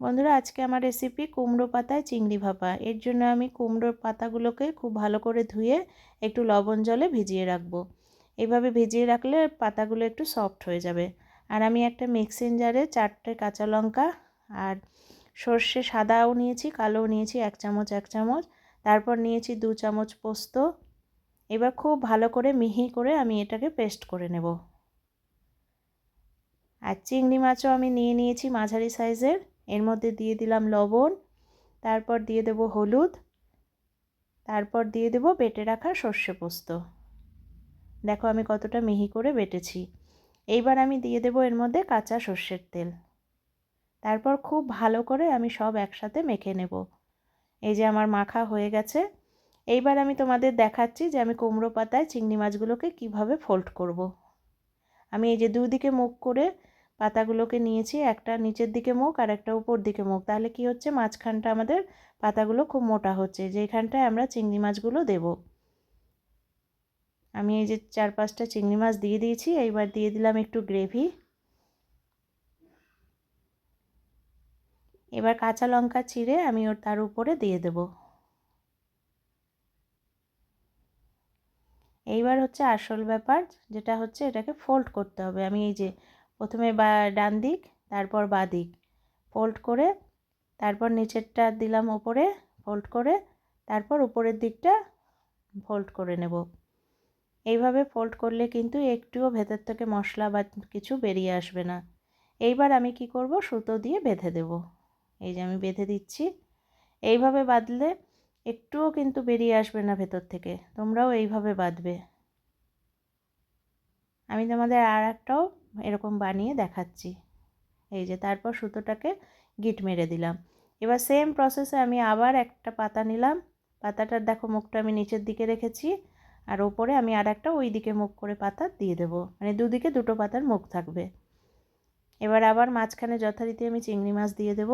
বন্ধুরা, আজকে আমার রেসিপি কুমড়ো পাতায় চিংড়ি ভাপা। এর জন্য আমি কুমড়োর পাতাগুলোকে খুব ভালো করে ধুয়ে একটু লবণ জলে ভিজিয়ে রাখব। এভাবে ভিজিয়ে রাখলে পাতাগুলো একটু সফট হয়ে যাবে। আর আমি একটা মিক্সিং জারে চারটে কাঁচা লঙ্কা আর সর্ষে সাদাও নিয়েছি, কালোও নিয়েছি, এক চামচ এক চামচ। তারপর নিয়েছি দু চামচ পোস্ত। এবার খুব ভালো করে মিহি করে আমি এটাকে পেস্ট করে নেব। আর চিংড়ি মাছও আমি নিয়ে নিয়েছি মাঝারি সাইজের এর মধ্যে দিয়ে দিলাম লবণ, তারপর দিয়ে দেব হলুদ, তারপর দিয়ে দেব বেটে রাখা সর্ষে পোস্ত। দেখো আমি কতটা মিহি করে বেটেছি। এইবার আমি দিয়ে দেব এর মধ্যে কাঁচা সর্ষের তেল। তারপর খুব ভালো করে আমি সব একসাথে মেখে নেব। এই যে আমার মাখা হয়ে গেছে। এইবার আমি তোমাদের দেখাচ্ছি যে আমি কুমড়ো পাতায় চিংড়ি মাছগুলোকে কীভাবে ফোল্ড করব। আমি এই যে দুদিকে মুখ করে পাতাগুলোকে নিয়েছি, একটা নিচের দিকে মুখ আর একটা উপর দিকে মুখ। তাহলে কি হচ্ছে? মাঝখানটা আমাদের পাতাগুলো খুব মোটা হচ্ছে। যেখানটায় আমরা চিংড়ি মাছগুলো দেব। আমি এই যে চার পাঁচটা চিংড়ি মাছ দিয়ে দিয়েছি, এইবার দিয়ে দিলাম একটু গ্রেভি। এবার কাঁচা লঙ্কা চিড়ে আমি ওর তার উপরে দিয়ে দেব। এইবার হচ্ছে আসল ব্যাপার, যেটা হচ্ছে এটাকে ফোল্ড করতে হবে। আমি এই যে প্রথমে বা ডান দিক, তারপর বা দিক। ফোল্ড করে, তারপর নিচেরটা দিলাম ওপরে ফোল্ড করে, তারপর উপরের দিকটা ফোল্ড করে নেব। এইভাবে ফোল্ড করলে কিন্তু একটুও ভেতর থেকে মশলা বা কিছু বেরিয়ে আসবে না। এইবার আমি কি করব? সুতো দিয়ে বেঁধে দেব। এই যে আমি বেঁধে দিচ্ছি। এইভাবে বাঁধলে একটুও কিন্তু বেরিয়ে আসবে না ভেতর থেকে। তোমরাও এইভাবে বাঁধবে। আমি তোমাদের আর একটাও এরকম বানিয়ে দেখাচ্ছি। এই যে তারপর সুতোটাকে গিট মেরে দিলাম। এবার সেম প্রসেসে আমি আবার একটা পাতা নিলাম। পাতাটার দেখো মুখটা আমি নিচের দিকে রেখেছি আর ওপরে আমি আর একটা ওই দিকে মুখ করে পাতা দিয়ে দেবো। মানে দুদিকে দুটো পাতার মুখ থাকবে। এবার আবার মাঝখানে যথারীতি আমি চিংড়ি মাছ দিয়ে দেব।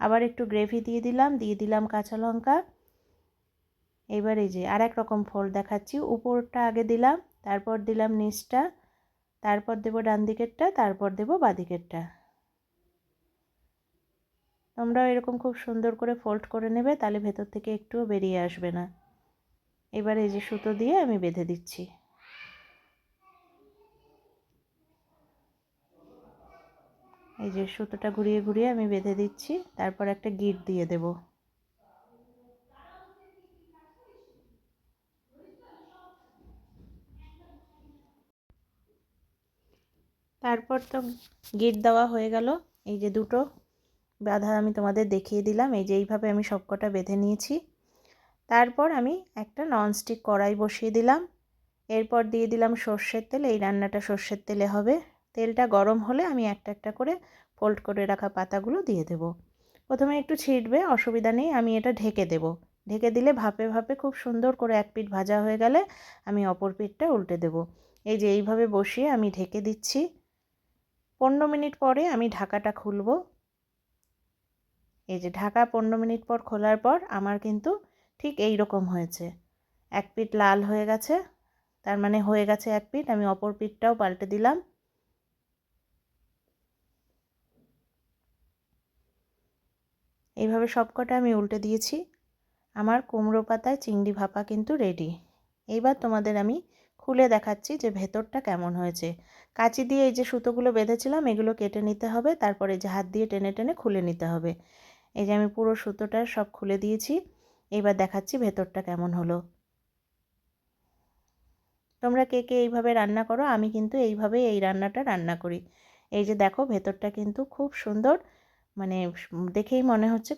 আবার একটু গ্রেভি দিয়ে দিলাম দিয়ে দিলাম কাঁচা লঙ্কা। এবার এই যে আর এক রকম ফল দেখাচ্ছি। উপরটা আগে দিলাম, তারপর দিলাম নিচটা, তারপর দেবো ডান দিকেরটা, তারপর দেবো বাদিকেরটা তোমরাও এরকম খুব সুন্দর করে ফোল্ড করে নেবে, তাহলে ভেতর থেকে একটুও বেরিয়ে আসবে না। এবার এই যে সুতো দিয়ে আমি বেঁধে দিচ্ছি। এই যে সুতোটা ঘুরিয়ে ঘুরিয়ে আমি বেঁধে দিচ্ছি, তারপর একটা গিট দিয়ে দেবো। তারপর তো গিট দেওয়া হয়ে গেল। এই যে দুটো বাঁধা আমি তোমাদের দেখিয়ে দিলাম। এই যে এইভাবে আমি সবকটা বেঁধে নিয়েছি। তারপর আমি একটা ননস্টিক কড়াই বসিয়ে দিলাম। এরপর দিয়ে দিলাম সর্ষের তেল। এই রান্নাটা সর্ষের তেলে হবে। তেলটা গরম হলে আমি একটা একটা করে ফোল্ড করে রাখা পাতাগুলো দিয়ে দেব। প্রথমে একটু ছিটবে, অসুবিধা নেই। আমি এটা ঢেকে দেব। ঢেকে দিলে ভাপে ভাপে খুব সুন্দর করে এক পিঠ ভাজা হয়ে গেলে আমি অপর পিঠটা উল্টে দেব। এই যে এইভাবে বসিয়ে আমি ঢেকে দিচ্ছি। পনেরো মিনিট পরে আমি ঢাকাটা খুলব। এই যে ঢাকা পনেরো মিনিট পর খোলার পর আমার কিন্তু ঠিক এই রকম হয়েছে। এক পিঠ লাল হয়ে গেছে, তার মানে হয়ে গেছে এক পিঠ, আমি অপর পিঠটাও পাল্টে দিলাম। এইভাবে সবকটা আমি উল্টে দিয়েছি। আমার কুমড়ো পাতায় চিংড়ি ভাপা কিন্তু রেডি এইবার তোমাদের আমি খুলে দেখাচ্ছি যে ভেতরটা কেমন হয়েছে। কাঁচি দিয়ে এই যে সুতোগুলো বেঁধেছিলাম, এগুলো কেটে নিতে হবে। তারপরে যে হাত দিয়ে টেনে টেনে খুলে নিতে হবে। এই যে আমি পুরো সুতোটা সব খুলে দিয়েছি। এইবার দেখাচ্ছি ভেতরটা কেমন হলো। তোমরা কে কে এইভাবে রান্না করো, আমি কিন্তু এইভাবে এই রান্নাটা রান্না করি। এই যে দেখো ভেতরটা কিন্তু খুব সুন্দর মানে দেখেই মনে হচ্ছে